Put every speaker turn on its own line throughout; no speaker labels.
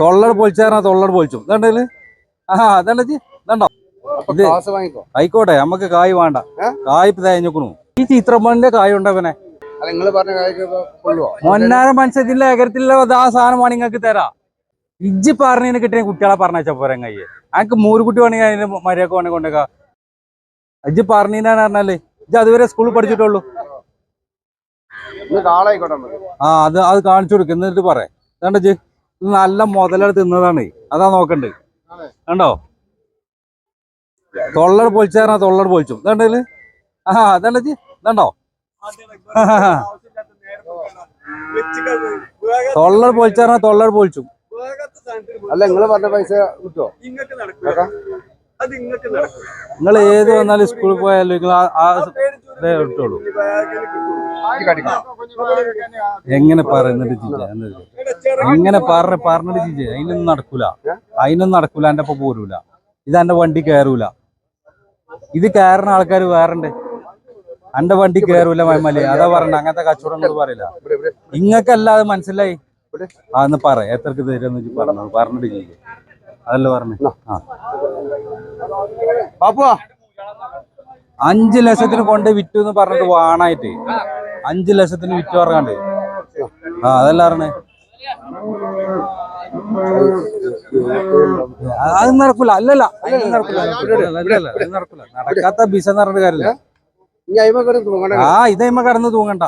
തൊള്ളട് പൊളിച്ചാറാ തൊള്ളട് പൊളിച്ചു. ഇതണ്ടേ ആ അതല്ല ജി ഇതണ്ടോ? ഇത് ആയിക്കോട്ടെ നമുക്ക് കായ് വേണ്ട? കായ് ഇപ്പൊ തേഞ്ഞു ഈ ചിത്രപ്പണിന്റെ കായ് ഉണ്ടവനെ മൊന്നാരം മനുഷ്യത്തിന്റെ എകരത്തില്ല ആ സാധനം വേണമെങ്കിൽ നിങ്ങൾക്ക് തരാം. ഇജ്ജ് പറഞ്ഞതിന് കിട്ടിയ കുട്ടികളെ പറഞ്ഞാ പോരാ കയ്യെ അനക്ക് മൂരുകുട്ടി വേണമെങ്കിൽ അതിന് മര്യാദയ്ക്ക് വേണമെങ്കിൽ കൊണ്ടേക്കാ ഇജ്ജ് പറഞ്ഞാന്ന് പറഞ്ഞാൽ ഇജ്ജ് അതുവരെ സ്കൂളിൽ പഠിച്ചിട്ടുള്ളൂ. ആ അത് അത് കാണിച്ചു കൊടുക്കും. എന്നിട്ട് പറയാം ഇത്? നല്ല മുതലെടുത്ത് തിന്നതാണ്. അതാ നോക്കണ്ടേ. കണ്ടോ? തൊള്ളട് പൊളിച്ചാ തൊള്ളട് പൊളിച്ചു. ഇതുണ്ടല്ലേ ആ അതല്ല ജി ഇതുണ്ടോ? തൊള്ളട് പൊളിച്ചാ തൊള്ളട് പൊളിച്ചു.
അല്ല നിങ്ങൾ പറഞ്ഞ പൈസ കിട്ടോ?
നിങ്ങൾ ഏത് വന്നാലും സ്കൂളിൽ പോയാലും നിങ്ങൾ ആ- ഇതേ കിട്ടുള്ളൂ. എങ്ങനെ പറയുന്നുണ്ട് ചിജ അങ്ങനെ എങ്ങനെ പറഞ്ഞ പറഞ്ഞിട്ട് ചിജ അതിനൊന്നും നടക്കൂല. അതിനൊന്നും നടക്കൂല എന്റെ ഒപ്പം പോരൂല. ഇത് എന്റെ വണ്ടി കയറൂല. ഇത് കയറുന്ന ആൾക്കാർ വേറെ എന്റെ വണ്ടി കയറൂല മൈമലി അതാ പറഞ്ഞ അങ്ങനത്തെ കച്ചവടങ്ങൾ പറയില്ല. ഇങ്ങക്കല്ലാതെ മനസ്സിലായി? അന്ന് പറ. എത്രക്ക് തരുമെന്ന് വെച്ച് പറഞ്ഞു? പറഞ്ഞിട്ട് ചെയ്യും അതല്ല പറഞ്ഞു? ആ. അഞ്ചു ലക്ഷത്തിന് കൊണ്ട് വിറ്റു എന്ന് പറഞ്ഞിട്ട് വാണായിട്ട്. അഞ്ചു ലക്ഷത്തിന് വിറ്റു പറഞ്ഞാണ്ട്. ആ അതല്ല പറഞ്ഞേ. അത് നടക്കൂല. അല്ലല്ല നടക്കൂല. നടക്കൂല, നടക്കാത്ത ബിസ എന്ന് പറഞ്ഞിട്ട് കാര്യമില്ല. ആ ഇതേമ്മ കടന്ന് തൂങ്ങണ്ട.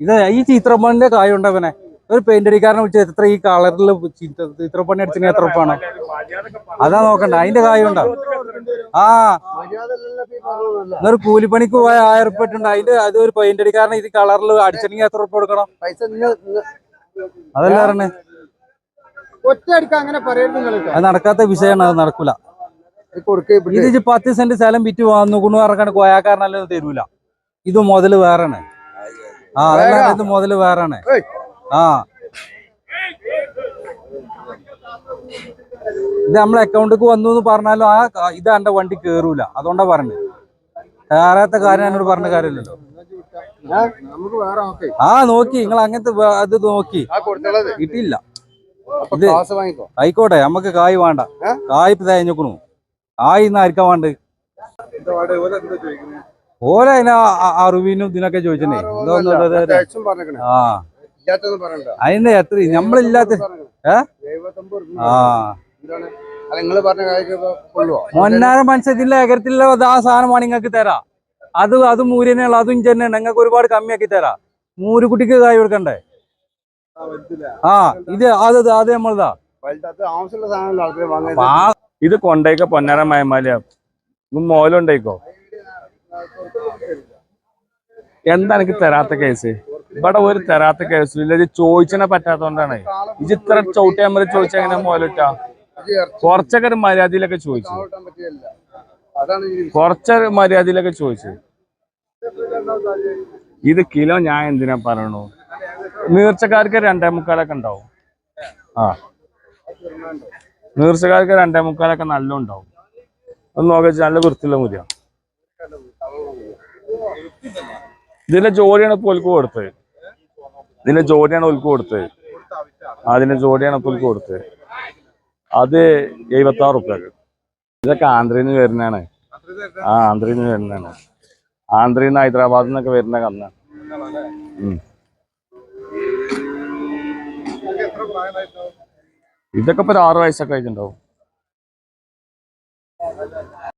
ഇത് ഈ ചിത്രപ്പണിന്റെ കായ ഉണ്ടവനെ ഒരു പെയിന്റ് അടിക്കാരനെ വിളിച്ച് എത്ര ഈ കളറിൽ ചിത്രപ്പണി അടിച്ചിന് എത്ര അതാ നോക്കണ്ട. അതിന്റെ കായ ഉണ്ടോ ആ എന്നൊരു കൂലിപ്പണിക്ക് പോയ ആയിരം ഉറുപ്പ ഇട്ടുണ്ട് അതിന്റെ അത് ഒരു പെയിന്റ് അടിക്കാരനെ ഇത് കളറിൽ അടിച്ചിട്ടുണ്ടെങ്കിൽ എത്ര ഉറുപ്പ കൊടുക്കണം?
പൈസ
അതല്ല പറഞ്ഞേ?
അങ്ങനെ
അത് നടക്കാത്ത വിഷയമാണ് അത് നടക്കൂല. ഇത് പത്ത് സെന്റ് സ്ഥലം വിറ്റ് വാങ്ങുന്നു കുണു ഇറക്കാൻ കോയാക്കാരനല്ലത് തരൂല. ഇത് മുതൽ വേറാണ്. ആ അതല്ല ഇത് മുതൽ വേറാണ്. ആ. ഇത് നമ്മളെ അക്കൗണ്ടിക്ക് വന്നു എന്ന് പറഞ്ഞാലും ആ ഇത് എന്റെ വണ്ടി കേറൂല. അതുകൊണ്ടാ പറഞ്ഞത്. കയറാത്ത കാര്യം എന്നോട് പറഞ്ഞ കാര്യമില്ലല്ലോ. ആ നോക്കി. നിങ്ങൾ അങ്ങനത്തെ അത് നോക്കി. കിട്ടിയില്ല. ഇത് ആയിക്കോട്ടെ നമുക്ക് കായ് വേണ്ട? കായ് ഇപ്പൊ തേഞ്ഞുക്കണു ഇന്ന് ആർക്കാ വേണ്ട ഓല അതിന് അറിവിനും ഇതിനൊക്കെ ചോദിച്ചേ ഇതൊന്നും ഇത് ഇത് ആ. അതിന്റെ എത്ര നമ്മളില്ലാത്ത ഏ? ആ. മൊന്നാര മനുഷ്യത്തില്ല എകരത്തില്ല ആ സാധനമാണ് നിങ്ങൾക്ക് തരാം. അത് അത് മൂര്യനെയുള്ള അതും ചെന്നെ നിങ്ങൾക്ക് ഒരുപാട് കമ്മിയാക്കി തരാം. മൂരുകുട്ടിക്ക് കായ് കൊടുക്കണ്ടേ? ആ ഇത് അത് ഇത് അത് നമ്മളതാ.
ഇത് കൊണ്ടേക്ക പൊന്നാരം മയമാലിയ മോലുണ്ടായിക്കോ എന്താ എനിക്ക് തരാത്ത കേസ്? ഇവിടെ ഒരു തരാത്ത കേസ് ഇല്ല. ഇത് ചോദിച്ചനെ പറ്റാത്തോണ്ടാണ് ഇത് ഇത്ര ചവിട്ടിയാൽ മതി ചോദിച്ച എങ്ങനെ മോലിട്ടാ? കുറച്ചൊക്കെ ഒരു മര്യാദയിലൊക്കെ ചോദിച്ചു. കുറച്ചൊരു മര്യാദയിലൊക്കെ ചോദിച്ചു. ഇത് കിലോ ഞാൻ എന്തിനാ പറയണു? നീർച്ചക്കാർക്ക് രണ്ടേ മുക്കാലൊക്കെ ഉണ്ടാവും. ആ. നീർച്ചക്കാർക്ക് രണ്ടേ മുക്കാലൊക്കെ നല്ല ഉണ്ടാവും. ഒന്ന് നോക്കിച്ച് നല്ല വൃത്തിയുള്ള മുതിയ ഇതിന്റെ ജോലിയാണ് ഇപ്പൊ ഒൽക്ക് കൊടുത്തത്. ഇതിന്റെ ജോലിയാണ് ഒൽക്ക് കൊടുത്തത്. അതിന്റെ ജോലിയാണ് ഇപ്പൊ ഒൽക്ക് കൊടുത്തത്. അത് എഴുപത്തി ആറ് റുപ്യക്ക് ഇതൊക്കെ ആന്ധ്രയിൽ നിന്ന് വരുന്നതാണ്. ആ ആന്ധ്രയിൽ നിന്ന് വരുന്നതാണ്. ആന്ധ്രയിൽ നിന്ന് ഹൈദരാബാദിൽ നിന്നൊക്കെ വരുന്ന കന്ന ഇതൊക്കെ ഇപ്പൊ ആറു വയസ്സൊക്കെ ആയിട്ടുണ്ടാവും.